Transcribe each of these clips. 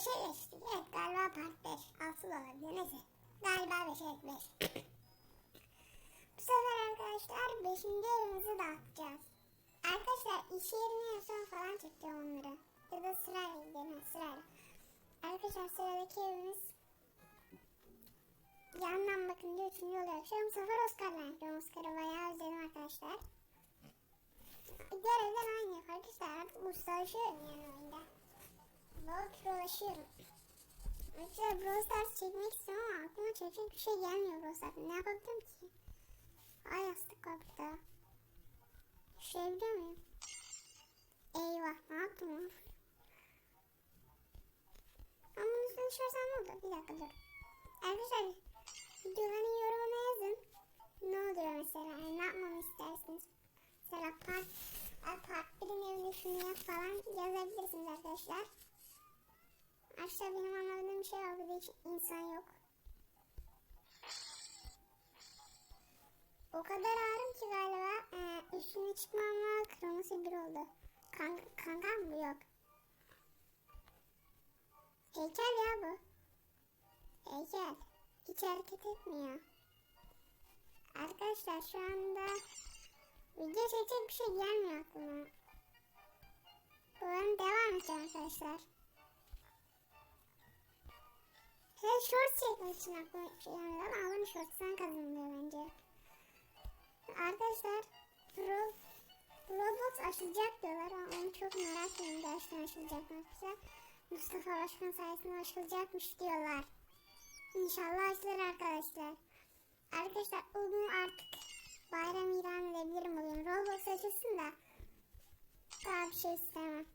5'e geçtik. Evet galiba part 5. 6 da olabilir. Neyse. Galiba 5'e 5. Bu sefer arkadaşlar 5. evimizi dağıtacağız. Arkadaşlar iş yerine en son falan çekeceğim onları. Ya da sırayla gidelim sırayla. Arkadaşlar sıradaki evimiz yandan bakınca üçüncü oluyor. Şu an bu sefer Oscar'la yapıyorum. Oscar'ı bayağı özledim arkadaşlar. Görevler aynı arkadaşlar. Artık ustalaşıyorum yani oyunda. Bol prolaşıyorum. Arkadaşlar Brawl çekmek istiyorum ama aklıma çekecek bir şey gelmiyor Brawl. Ne yapabilirim ki? Ay yastık var burada. Düşürebiliyor muyum? Eyvah ne yaptım lan? Ama bunun üstüne düşersem ne olur? Bir dakika dur. Arkadaşlar videoların yorumuna yazın. Ne oluyor mesela? Yani ne yapmamı istersiniz? Mesela part, e, part 1'in evinde şunu yap falan yazabilirsiniz arkadaşlar. Arkadaşlar benim anladığım şey. Burada hiç insan yok. O kadar ağrım ki galiba e, üstüne çıkmamla kırmızı bir oldu. Kan, kankam bu yok. Heykel ya bu. Heykel. Hiç hareket etmiyor. Arkadaşlar şu anda video çekecek bir şey gelmiyor aklıma. Umarım devam edeceğim arkadaşlar. Hey short çekmek için aklıma bir şey gelmedi ama kazanılıyor bence. Arkadaşlar Ro Roblox açılacak diyorlar ama onu çok merak ediyorum gerçekten açılacak mı arkadaşlar. Mustafa Başkan sayesinde açılacakmış diyorlar. İnşallah açılır arkadaşlar. Arkadaşlar bugün artık bayram ilan edebilirim bugün. Roblox açılsın da daha bir şey istemem.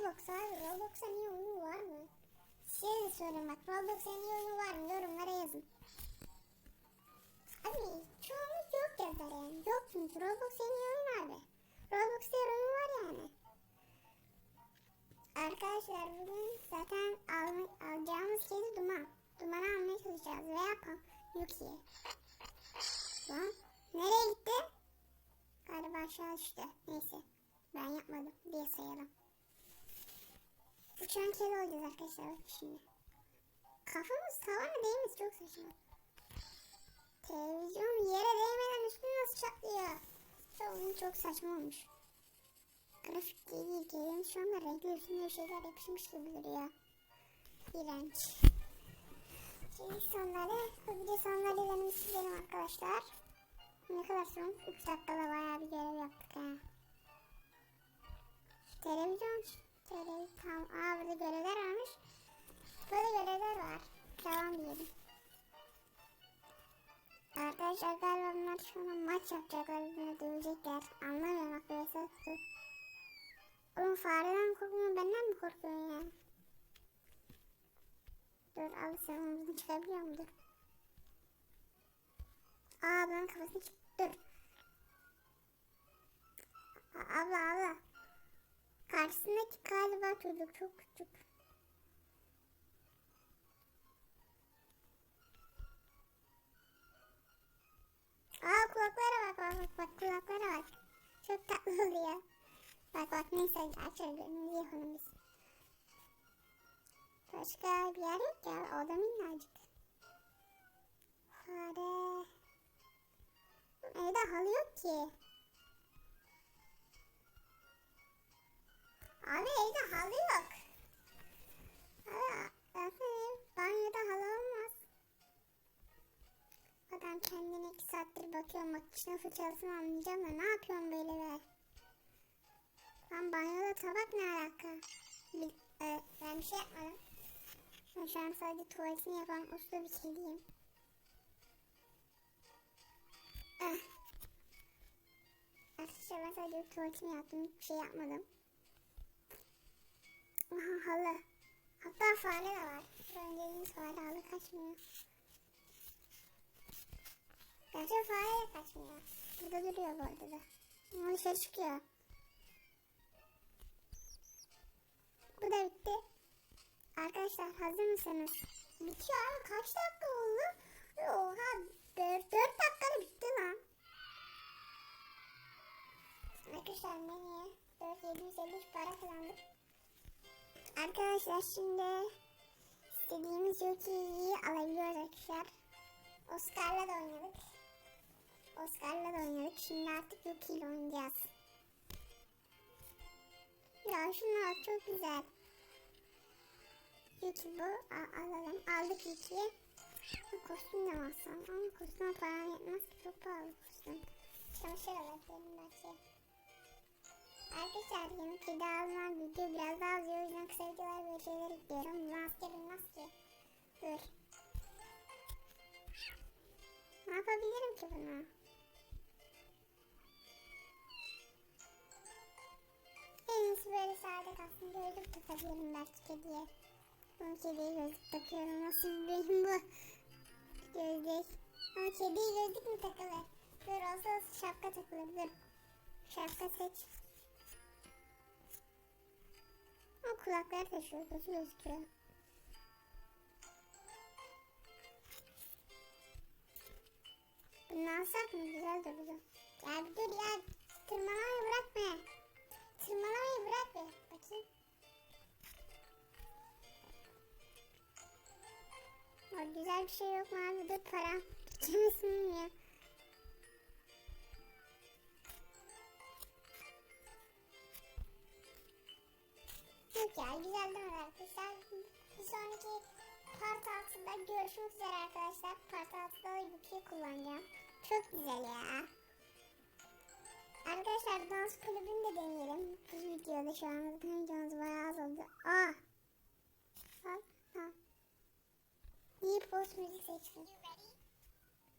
Roblox abi. Roblox'a niye oyunu var mı? Size de bak. Roblox'a en iyi oyunu var mı? Yorumlara yazın. Abi çoğunluk yok yazar yani. Yok çünkü Roblox en iyi oyun abi. Roblox'ta her oyun var yani. Arkadaşlar bugün zaten al, alacağımız kedi duman. Dumanı almaya çalışacağız veya pam Yuki'ye. Lan nereye gitti? Galiba aşağı düştü. Neyse ben yapmadım diye sayalım. Uçan kedi olacağız arkadaşlar bak şimdi. Kafamız tavana değmez çok saçma. Televizyon yere değmeden üstüne nasıl çatlıyor? Çok, çok saçma olmuş. Grafik değil, gelin şu anda renkli üstüne bir şeyler yapışmış gibi duruyor. İğrenç. Şimdi sandalye, bir de sandalyelerimizi silelim arkadaşlar. Ne kadar son? 3 dakikada bayağı bir görev yaptık ha. Televizyon, televizyon, tamam. Aa burada görevler varmış. Böyle görevler var. Devam diyelim. Arkadaşlar galiba bunlar şu an maç yapacaklar. Birbirine dövecekler. Anlamıyorum bak böyle tutup. Oğlum fareden korkmuyor benden mi korkuyorsun ya? Dur al sen omuzunu çıkabiliyor musun? Dur. Aa ben kafasını çık. Dur. Abla abla. Karşısındaki galiba çocuk çok küçük. Aa kulaklara bak bak bak bak kulaklara bak. Çok tatlı oluyor. Bak bak neyse gönlünü yapalım biz. Başka bir yer yok ya. O da minnacık. Fare. Evde halı yok ki. Abi evde halı yok. Zaten ev, banyoda halı olmaz. Adam kendine iki saattir bakıyor makineye fırçalasını anlayacağım da ne yapıyorsun böyle be? Lan banyoda tabak ne alaka? Bil, e, ben bir şey yapmadım. Ben şu an sadece tuvaletini yapan uslu bir kediyim. Eh. Arkadaşlar ben sadece tuvaletimi yaptım. Hiçbir şey yapmadım. Aha halı. Hatta fare de var. Önceliğimiz fare halı kaçmıyor. Gerçi fare de kaçmıyor. Burada duruyor bu arada da. Ama dışarı çıkıyor. Bu da bitti. Arkadaşlar hazır mısınız? Bitiyor abi kaç dakika oldu? Oha 4, 4 dakikada bitti lan. Arkadaşlar menüye 4753 para kazandık. Arkadaşlar şimdi istediğimiz Yuki'yi alabiliyoruz arkadaşlar. Oscar'la da oynadık. Oscar'la da oynadık. Şimdi artık Yuki ile oynayacağız. Ya şunlar çok güzel. Yuki bu. A- alalım. Aldık Yuki'yi. Bu kostüm de alsam? Ama kostüme param yetmez ki. Çok pahalı kostüm. Çamaşır alabilirim. Arkadaşlar yeni kedi almam video biraz daha uzuyor. O yüzden kısa videolar böyle şeyler yüklüyorum. Maske bilmez ki. Dur. Ne yapabilirim ki buna? En iyisi böyle sade kalsın. Gözlük takabilirim belki kediye. Ama kediye gözlük takıyorum. Nasıl benim bu? Gözlük. Ama kediye gözlük mü takılır? Dur olsa olsa şapka takılır. Dur. Şapka seç. Ama kulakları taşıyor. Gözü gözüküyor. Bunu alsak mı? Güzel durdu. Ya bir dur ya. Tırmalamayı bırak be. Tırmalamayı bırak be. Bakayım. Ya güzel bir şey yok mu abi? Dur para. Bitmesin ya. Güzel değil mi arkadaşlar? Bir sonraki part altında görüşmek üzere arkadaşlar. Part altıda da Yuki'yi kullanacağım. Çok güzel ya. Arkadaşlar dans kulübünü de deneyelim. Bu videoda şu an videomuz bayağı az oldu. Aa. Bak. Ha. İyi post müzik seçtim.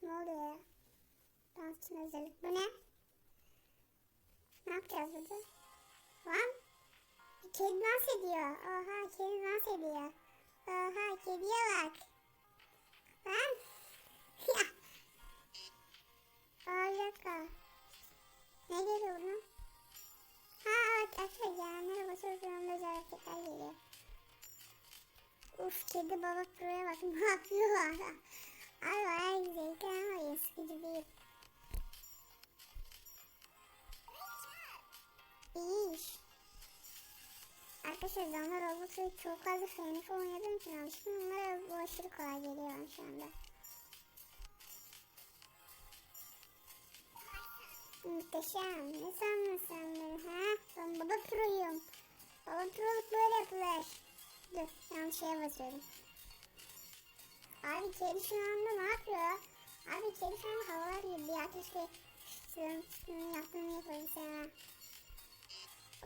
Ne oluyor ya? Dans için özellik. Bu ne? Ne yapacağız burada? Lan. Kedi dans ediyor. Oha kedi dans ediyor. Oha kediye bak. Lan. Dakika. Ne geliyor bunun? Ha evet arkadaşlar ve özel hareketler geliyor. Uf kedi baba proya bak ne yapıyor? Ay bayağı güzel ama ya sıkıcı değil. İyi iş. Arkadaşlar zamanlar Roblox'u çok fazla FNF oynadığım için alıştım. Onlara bu aşırı kolay geliyor şu anda. Muhteşem. Ne sandın sen beni ha? Ben baba proyum. Baba proluk böyle yapılır. Dur yanlış şeye basıyorum. Abi kedi şu anda ne yapıyor? Abi kedi şu anda havalar gibi. Ya keşke şunun yaptığını yapabilsem ha.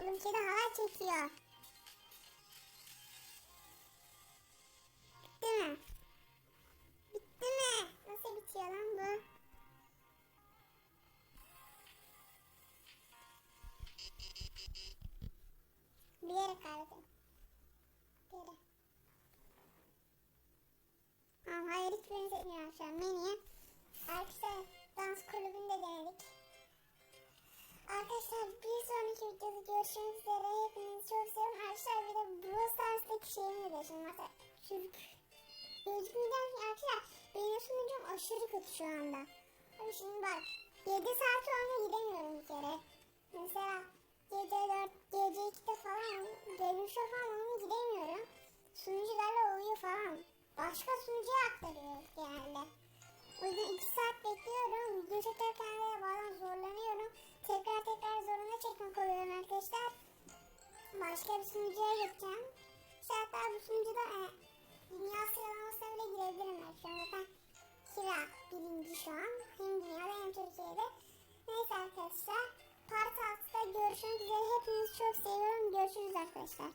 Oğlum kedi hava çekiyor. Bitti mi? Bitti mi? Nasıl bitiyor lan bu? Bilerek kaybettim. Bilerek. Tamam hayır hiçbirini seçmiyorum şu an. Menüye. Arkadaşlar dans kulübünde denedik. Arkadaşlar bir sonraki videoda görüşmek üzere. Hepinizi çok seviyorum. Arkadaşlar bir de Brawl Stars'taki şeyimi de şimdi mesela Türk. Gözümden arkadaşlar benim sunucum aşırı kötü şu anda. Abi şimdi bak 7 saat sonra gidemiyorum bir kere. Mesela gece 4, gece 2'de falan dönüşe falan gidemiyorum. Sunucularla uyuyor falan. Başka sunucuya aktarıyoruz genelde. O yüzden 2 saat bekliyorum. Video çekerken de bazen zorlanıyorum. Tekrar tekrar zoruna çekmek oluyorum arkadaşlar. Başka bir sunucuya geçeceğim. İşte hatta bu sunucuda e, dünya sıralamasına bile girebilirim ben şu an. Zaten kira birinci şu an. Hem dünyada hem Türkiye'de. Neyse arkadaşlar. Part 6'da görüşmek üzere. Hepinizi çok seviyorum. Görüşürüz arkadaşlar.